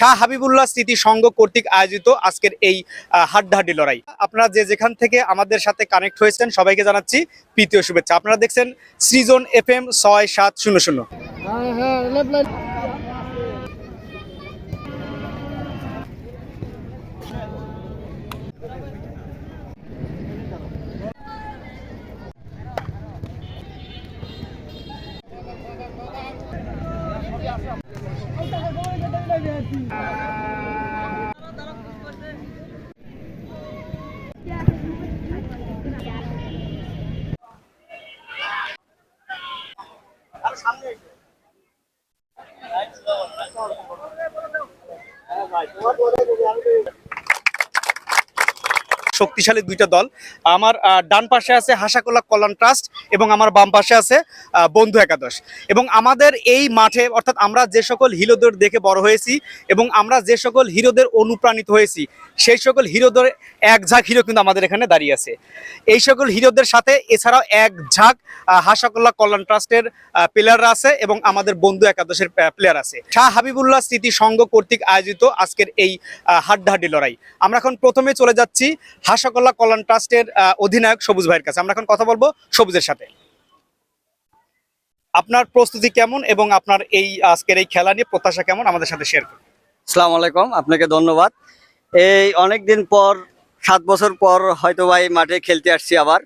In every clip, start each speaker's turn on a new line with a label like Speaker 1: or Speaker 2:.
Speaker 1: শাহ হাবিবুল্লাহ স্মৃতি সংঘ কর্তৃক আয়োজিত আজকের এই হাড্ডাহাড্ডি লড়াই। আপনারা যে যেখান থেকে আমাদের সাথে কানেক্ট হয়েছেন, সবাইকে জানাচ্ছি প্রীতীয় শুভেচ্ছা। আপনারা দেখছেন সৃজন এফ এম ছয় সাত শূন্য শূন্য
Speaker 2: হ্যাঁ হ্যাঁ লেফট লাইন
Speaker 1: শক্তিশালী দুইটা দল। আমার ডান পাশে আছে হাসাকোলা কল্যাণ ট্রাস্ট এবং আমার বাম পাশে আছে বন্ধু একাদশ। এবং আমাদের এই মাঠে, অর্থাৎ আমরা যে সকল হিরোদের দেখে বড় হয়েছি এবং আমরা যে সকল হিরোদের অনুপ্রাণিত হয়েছি, সেই সকল হিরোদের এক ঝাঁক হিরো কিন্তু আমাদের এখানে দাঁড়িয়ে আছে। এই সকল হিরোদের সাথে এছাড়াও এক ঝাঁক হাসাকোল্লা কল্যাণ ট্রাস্টের প্লেয়াররা আছে এবং আমাদের বন্ধু একাদশের প্লেয়ার আছে। শাহ হাবিবুল্লাহ স্মৃতি সংঘ কর্তৃক আয়োজিত আজকের এই হাড্ডাহাড্ডি লড়াই। আমরা এখন প্রথমে চলে যাচ্ছি হাসাকোল্লা কল্যাণ ট্রাস্টের অধিনায়ক সবুজ ভাইয়ের কাছে। আমরা এখন কথা বলব সবুজের সাথে। আপনার প্রস্তুতি কেমন এবং আপনার এই আজকের এই খেলা নিয়ে প্রত্যাশা কেমন? আমাদের সাথে শেয়ার করুন।
Speaker 3: আসসালামু আলাইকুম, আপনাকে ধন্যবাদ। এই অনেক দিন পর, সাত বছর পর হয়তো এই মাঠে খেলতে আসছি আবার।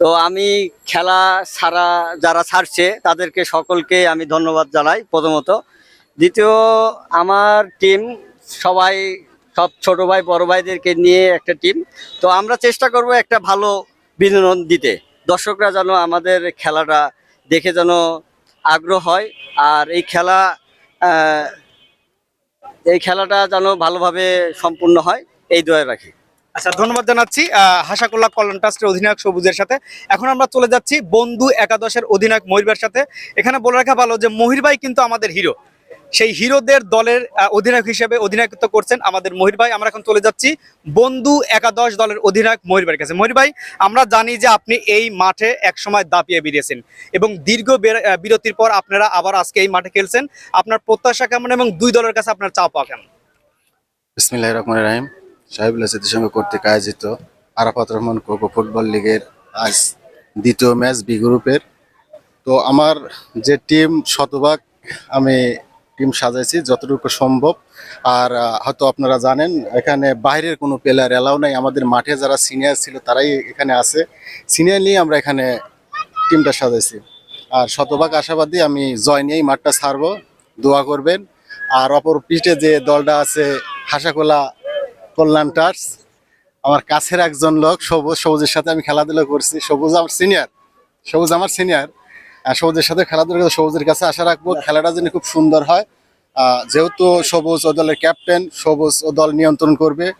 Speaker 3: তো আমি খেলা ছাড়া যারা ছাড়ছে, তাদেরকে সকলকে আমি ধন্যবাদ জানাই প্রথমত। দ্বিতীয়, আমার টিম সবাই সব ছোট ভাই বড় ভাইদেরকে নিয়ে একটা টিম তো আমরা চেষ্টা করব একটা ভালো বিনোদন দিতে। দর্শকরা যেন আমাদের খেলাটা দেখে যেন আগ্রহ হয়। আর এই খেলা এই খেলাটা যেন ভালোভাবে সম্পূর্ণ হয় এই দোয়া রাখি।
Speaker 1: আচ্ছা ধন্যবাদ জানাচ্ছি আহ, হাসাকুল্লাহ কল্যাণ ট্রাস্টের অধিনায়ক সবুজের সাথে। এখন আমরা চলে যাচ্ছি বন্ধু একাদশের অধিনায়ক মহিরবার সাথে। এখানে বলে রাখা ভালো যে মহির ভাই কিন্তু আমাদের হিরো সেই হিরোদের দলের অধিনায়ক হিসেবে অধিনায়কত্ব করছেন আমাদের মহির ভাই। আমরা এখন চলে যাচ্ছি বন্ধু একাদশ দলের অধিনায়ক মহির ভাইয়ের কাছে। মহির ভাই, আমরা জানি যে আপনি এই মাঠে একসময় দাপিয়ে বেরিয়েছেন এবং দীর্ঘ বিরতির পর আপনারা আবার আজকে এই মাঠে খেলছেন। আপনার প্রত্যাশা কেমন এবং দুই দলের কাছে আপনার চাপ কেমন?
Speaker 4: বিসমিল্লাহ রহমান রাহিম। সাহেবুল্লাহ স্মৃতিসংঘ কর্তৃক আয়োজিত আরাফাত রহমান কোকো ফুটবল লিগের আজ দ্বিতীয় ম্যাচ বি গ্রুপের। তো আমার যে টিম শতভাগ আমি টিম সাজাইছি, যতটুকু সম্ভব। আর হয়তো আপনারা জানেন, এখানে বাইরের কোনো প্লেয়ার এলাও নাই। আমাদের মাঠে যারা সিনিয়র ছিল, তারাই এখানে আছে। সিনিয়র নিয়ে আমরা এখানে টিমটা সাজাইছি। আর শতভাগ আশাবাদী আমি জয় নিয়েই মাঠটা ছাড়বো। দোয়া করবেন। আর অপর পিঠে যে দলটা আছে, হাসাকোলা কল্যাণ টার্স আমার কাছের একজন লোক, সবুজ, সবুজের সাথে আমি খেলাধুলা করছি। সবুজ আমার সিনিয়র সবুজ আমার সিনিয়র সবুজের সাথে খেলাধুলা সবুজের কাছে আশা রাখব। খেলাটা যেন খুব সুন্দর হয়। আহ, যেহেতু সবুজ ও দলের ক্যাপ্টেন সবুজ ও দল নিয়ন্ত্রণ করবে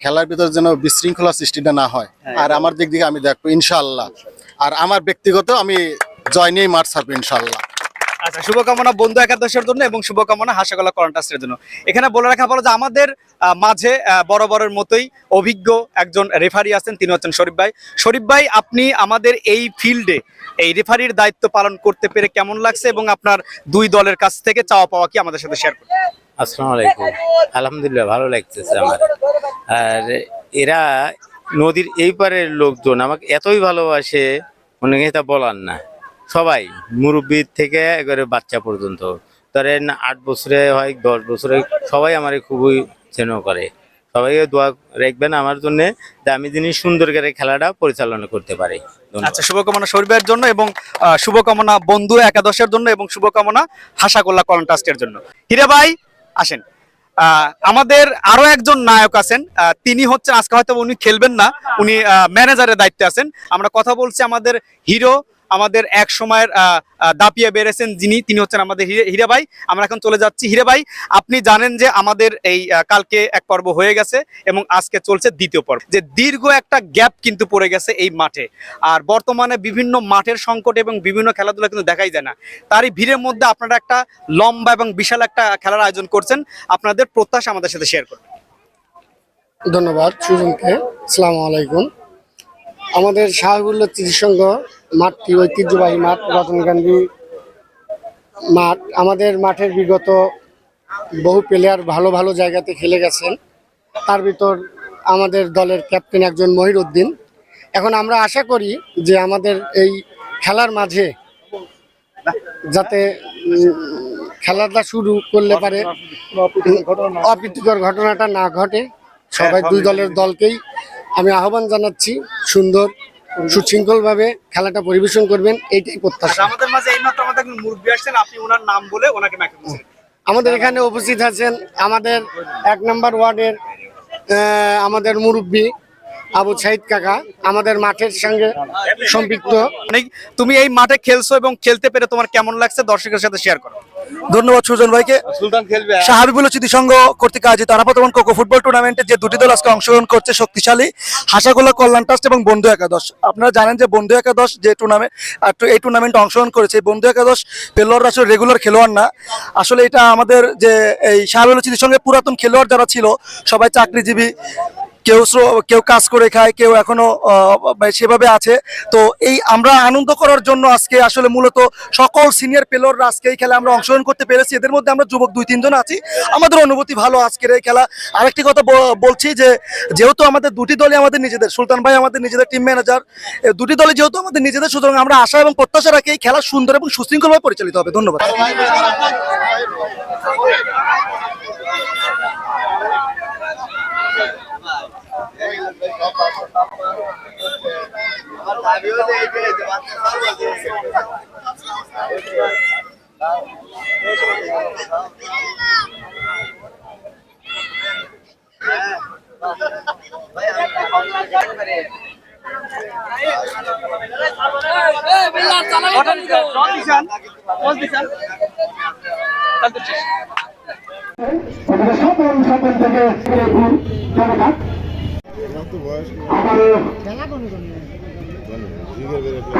Speaker 4: খেলার ভিতরে যেন বিশৃঙ্খলা সৃষ্টিটা না হয়। আর আমার দিক দিকে আমি দেখব ইনশাল্লাহ আর আমার ব্যক্তিগত আমি জয় নিয়েই মাঠ ছাড়বো ইনশাআল্লাহ।
Speaker 1: আচ্ছা শুভকামনা বন্ধু একাদশের জন্য এবং শুভকামনা হাসাগোলা কন্টাস্টের জন্য। এখানে বলে রাখা ভালো যে আমাদের মাঝে বরাবরের মতোই অভিজ্ঞ একজন রেফারি আছেন, তিনি হচ্ছেন শরীফ ভাই। শরীফ ভাই, আপনি আমাদের এই ফিল্ডে এই রেফারির দায়িত্ব পালন করতে পেরে কেমন লাগছে এবং আপনার দুই দলের কাছ থেকে চাওয়া পাওয়া কি আমাদের সাথে শেয়ার করুন?
Speaker 5: আসসালামু আলাইকুম। আলহামদুলিল্লাহ, ভালো লাগতেছে আমার। আর এরা নদীর এই পারের লোকজন, আমাকে এতই ভালোবাসে, মনে হয় তা বলার না। সবাই, মুরব্বী থেকে একেবারে বাচ্চা পর্যন্ত। ধরেন আট বছরে হয়, দশ বছরে সবাই আমার খুবই স্নেহ করে। সবাইকে দোয়া রাখবেন আমার জন্য যে আমি যিনি সুন্দর করে খেলাটা পরিচালনা করতে পারি।
Speaker 1: আচ্ছা শুভকামনা ভাইয়ের জন্য এবং শুভকামনা বন্ধু একাদশের জন্য এবং শুভকামনা হাসাগোল্লা কন্টাস্টের জন্য। হিরে ভাই, আসেন। আমাদের আরও একজন নায়ক আছেন। তিনি হচ্ছেন, আজকে হয়তো উনি খেলবেন না, উনি ম্যানেজারের দায়িত্বে আছেন। আমরা কথা বলছি আমাদের হিরো আমাদের এক সময়ের দাপিয়ে বেড়েছেন যিনি, তিনি হচ্ছেন আমাদের হিরে ভাই। আমরা এখন চলে যাচ্ছি হিরে ভাই। আপনি জানেন যে আমাদের এই কালকে এক পর্ব হয়ে গেছে এবং আজকে চলছে দ্বিতীয় পর্ব। যে দীর্ঘ একটা গ্যাপ কিন্তু পড়ে গেছে এই মাঠে। আর বর্তমানে বিভিন্ন মাঠের সংকট এবং বিভিন্ন খেলাধুলা কিন্তু দেখাই যায় না। তারই ভিড়ের মধ্যে আপনারা একটা লম্বা এবং বিশাল একটা খেলার আয়োজন করছেন। আপনাদের প্রত্যাশা আমাদের সাথে শেয়ার করুন।
Speaker 2: ধন্যবাদ সুজনকে। আসসালামু আলাইকুম। আমাদের শাহবুল্লাহ সংঘ মাঠটি ঐতিহ্যবাহী মাঠ, রতন গান্ধী মাঠ। আমাদের মাঠের বিগত বহু প্লেয়ার ভালো ভালো জায়গাতে খেলে গেছেন। তার ভিতর আমাদের দলের ক্যাপ্টেন একজন মহিরুদ্দিন। এখন আমরা আশা করি যে আমাদের এই খেলার মাঝে যাতে খেলাটা শুরু করলে পারে অপ্রীতিকর ঘটনাটা না ঘটে। সবাই দুই দলের দলকেই আমি আহ্বান জানাচ্ছি। সুন্দর সুশৃঙ্খলভাবে খেলাটা পরিবেশন করবেন এইটাই প্রত্যাশা।
Speaker 1: আমাদের মাঝে এইমাত্র আমাদের মুরব্বী আসছেন আপনি ওনার নাম বলে ওনাকে
Speaker 2: আমাদের এখানে উপস্থিত আছেন আমাদের এক নম্বর ওয়ার্ডের আমাদের মুরব্বী আবু সাইদ কাকা আমাদের মাঠের সঙ্গে সম্পৃক্ত।
Speaker 1: তুমি এই মাঠে খেলছো এবং খেলতে পেরে তোমার কেমন লাগছে? দর্শকের সাথে শেয়ার করো।
Speaker 6: ধন্যবাদ সুজন ভাইকে।
Speaker 5: সুলতান খেলবে
Speaker 6: সাহাবিবুল চিতি সংঘ কর্তৃক আয়োজিত আনাপাতমান কোকো ফুটবল টুর্নামেন্টে যে দুটি দল আজকে অংশগ্রহণ করছে শক্তিশালী হাসাগোলা কল্যাণ ট্রাস্ট এবং বন্ধু একাদশ। আপনারা জানেন যে বন্ধু একাদশ যে টুর্নামেন্ট এই টুর্নামেন্টে অংশগ্রহণ করেছে বন্ধু একাদশ পেলোয়াররা আসলে রেগুলার খেলোয়াড় না। আসলে এটা আমাদের যে এই সাহাবিবুল চিতির সঙ্গে পুরাতন খেলোয়াড় যারা ছিল সবাই চাকরিজীবী কেউ কেউ কাজ করে খায়, কেউ এখনও সেভাবে আছে। তো এই আমরা আনন্দ করার জন্য আজকে আসলে মূলত সকল সিনিয়র প্লেয়াররা আজকে এই খেলা আমরা অংশগ্রহণ করতে পেরেছি। এদের মধ্যে আমরা যুবক দুই, তিনজন আছি। আমাদের অনুভূতি ভালো আজকের এই খেলা। আরেকটি কথা বলছি যে, যেহেতু আমাদের দুটি দলই আমাদের নিজেদের, সুলতান ভাই আমাদের নিজেদের টিম ম্যানেজার দুটি দলই যেহেতু আমাদের নিজেদের, সুতরাং আমরা আশা এবং প্রত্যাশা রাখি এই খেলা সুন্দর এবং সুশৃঙ্খলভাবে পরিচালিত হবে। ধন্যবাদ।
Speaker 7: সকল সকল থেকে আমার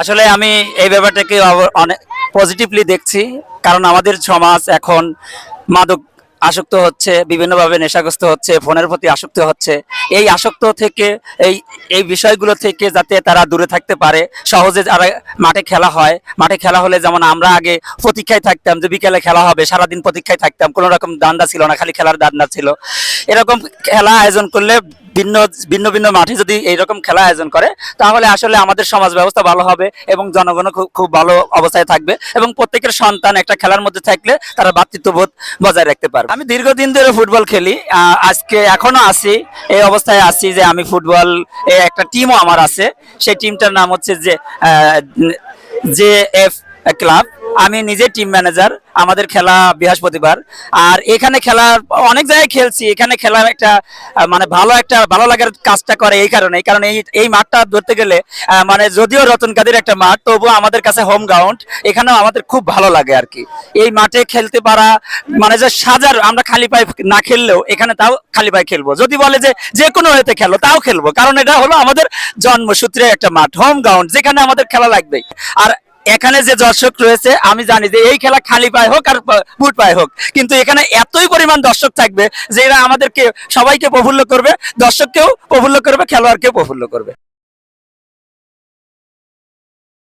Speaker 7: আসলে আমি এই ব্যাপারটাকে অনেক পজিটিভলি দেখছি, কারণ আমাদের সমাজ এখন মাদক আসক্ত হচ্ছে, বিভিন্নভাবে নেশাগ্রস্ত হচ্ছে, ফোনের প্রতি আসক্ত হচ্ছে। এই আসক্ত থেকে, এই এই বিষয়গুলো থেকে যাতে তারা দূরে থাকতে পারে, সহজে যারা মাঠে খেলা হয়, মাঠে খেলা হলে যেমন আমরা আগে প্রতীক্ষায় থাকতাম যে বিকেলে খেলা হবে, সারাদিন প্রতীক্ষায় থাকতাম, কোনো রকম দান্দা ছিল না, খালি খেলার দান্দা ছিল। এরকম খেলা আয়োজন করলে ভিন্ন ভিন্ন ভিন্ন মাঠে যদি এইরকম খেলা আয়োজন করে, তাহলে আসলে আমাদের সমাজ ব্যবস্থা ভালো হবে এবং জনগণও খুব ভালো অবস্থায় থাকবে এবং প্রত্যেকের সন্তান একটা খেলার মধ্যে থাকলে তারা ভ্রাতৃত্ববোধ বজায় রাখতে পারবে। আমি দীর্ঘদিন ধরে ফুটবল খেলি আজকে এখনও আছি, এই অবস্থায় আছি যে আমি ফুটবল একটা টিমও আমার আছে, সেই টিমটার নাম হচ্ছে যে জে এফ ক্লাব। আমি নিজে টিম ম্যানেজার আমাদের খেলা বৃহস্পতিবার। আর এখানে খেলা, অনেক জায়গায় খেলছি। এখানে খেলার একটা মানে ভালো একটা, ভালো লাগার কাজটা করে এই কারণে। কারণ এই এই মাঠটা ধরতে গেলে মানে যদিও রতন কাদির একটা মাঠ, তবুও আমাদের কাছে হোম গ্রাউন্ড এখানেও আমাদের খুব ভালো লাগে আর কি। এই মাঠে খেলতে পারা মানে যে সাজার, আমরা খালি পায়ে না খেললেও, এখানে তাও খালি পায়ে খেলব। যদি বলে যে যে কোনো হয়েতে খেলো, তাও খেলব। কারণ এটা হলো আমাদের জন্মসূত্রে একটা মাঠ হোম গ্রাউন্ড যেখানে আমাদের খেলা লাগবে আর এখানে যে দর্শক রয়েছে, আমি জানি যে এই খেলা খালি পায় হোক আর বুট পায় হোক, কিন্তু এখানে এতই পরিমাণ দর্শক থাকবে যে এরা আমাদেরকে সবাইকে প্রফুল্ল করবে, দর্শককেও প্রফুল্ল করবে, খেলোয়াড়কেও প্রফুল্ল করবে।